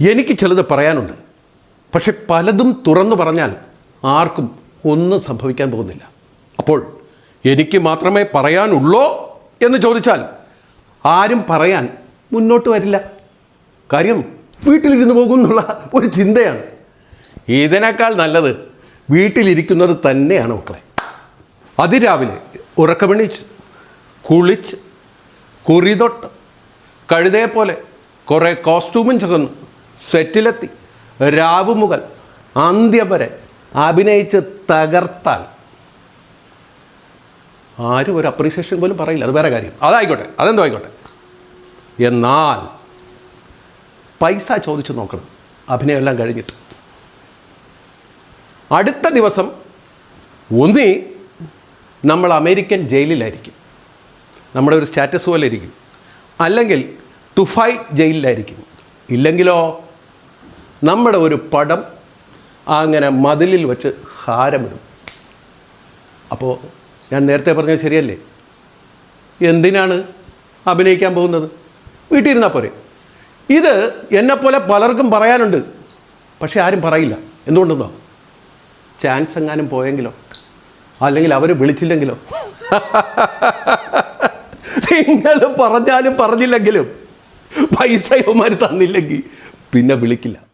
എനിക്ക് ചിലത് പറയാനുണ്ട്. പക്ഷെ പലതും തുറന്നു പറഞ്ഞാൽ ആർക്കും ഒന്നും സംഭവിക്കാൻ പോകുന്നില്ല. അപ്പോൾ എനിക്ക് മാത്രമേ പറയാനുള്ളോ എന്ന് ചോദിച്ചാൽ ആരും പറയാൻ മുന്നോട്ട് വരില്ല. കാര്യം വീട്ടിലിരുന്ന് പോകും എന്നുള്ള ഒരു ചിന്തയാണ്. ഇതിനേക്കാൾ നല്ലത് വീട്ടിലിരിക്കുന്നത് തന്നെയാണ് മക്കളെ. അതിരാവിലെ ഉറക്കമണിച്ച് കുളിച്ച് കുറിതൊട്ട് കഴുതയെ പോലെ കുറേ കോസ്റ്റ്യൂമും ചകന്നു സെറ്റിലെത്തി. രാവു മുതൽ അന്ത്യം വരെ അഭിനയിച്ച് തകർത്താൽ. ആരും ഒരു അപ്രീസിയേഷൻ പോലും പറയില്ല. അത് വേറെ കാര്യം. അതായിക്കോട്ടെ അതെന്തോ ആയിക്കോട്ടെ. എന്നാൽ പൈസ ചോദിച്ചു നോക്കണം. അഭിനയമെല്ലാം കഴിഞ്ഞിട്ട്. അടുത്ത ദിവസം ഒന്നി നമ്മൾ അമേരിക്കൻ ജയിലിലായിരിക്കും. നമ്മുടെ ഒരു സ്റ്റാറ്റസ് പോലെ ഇരിക്കും. അല്ലെങ്കിൽ തുഫായ് ജയിലിലായിരിക്കും. ഇല്ലെങ്കിലോ നമ്മുടെ ഒരു പടം അങ്ങനെ മതിലിൽ വെച്ച് ഹാരമിടും. അപ്പോൾ ഞാൻ നേരത്തെ പറഞ്ഞത് ശരിയല്ലേ? എന്തിനാണ് അഭിനയിക്കാൻ പോകുന്നത്? വീട്ടിലിരുന്നാൽ പോരെ. ഇത് എന്നെപ്പോലെ പലർക്കും പറയാനുണ്ട്. പക്ഷേ ആരും പറയില്ല. എന്തുകൊണ്ടെന്നോ? ചാൻസ് എങ്ങാനും പോയെങ്കിലോ? അല്ലെങ്കിൽ അവർ വിളിച്ചില്ലെങ്കിലോ? നിങ്ങൾ പറഞ്ഞാലും പറഞ്ഞില്ലെങ്കിലും പൈസ ഇവന്മാർ തന്നില്ലെങ്കിൽ പിന്നെ വിളിക്കില്ല.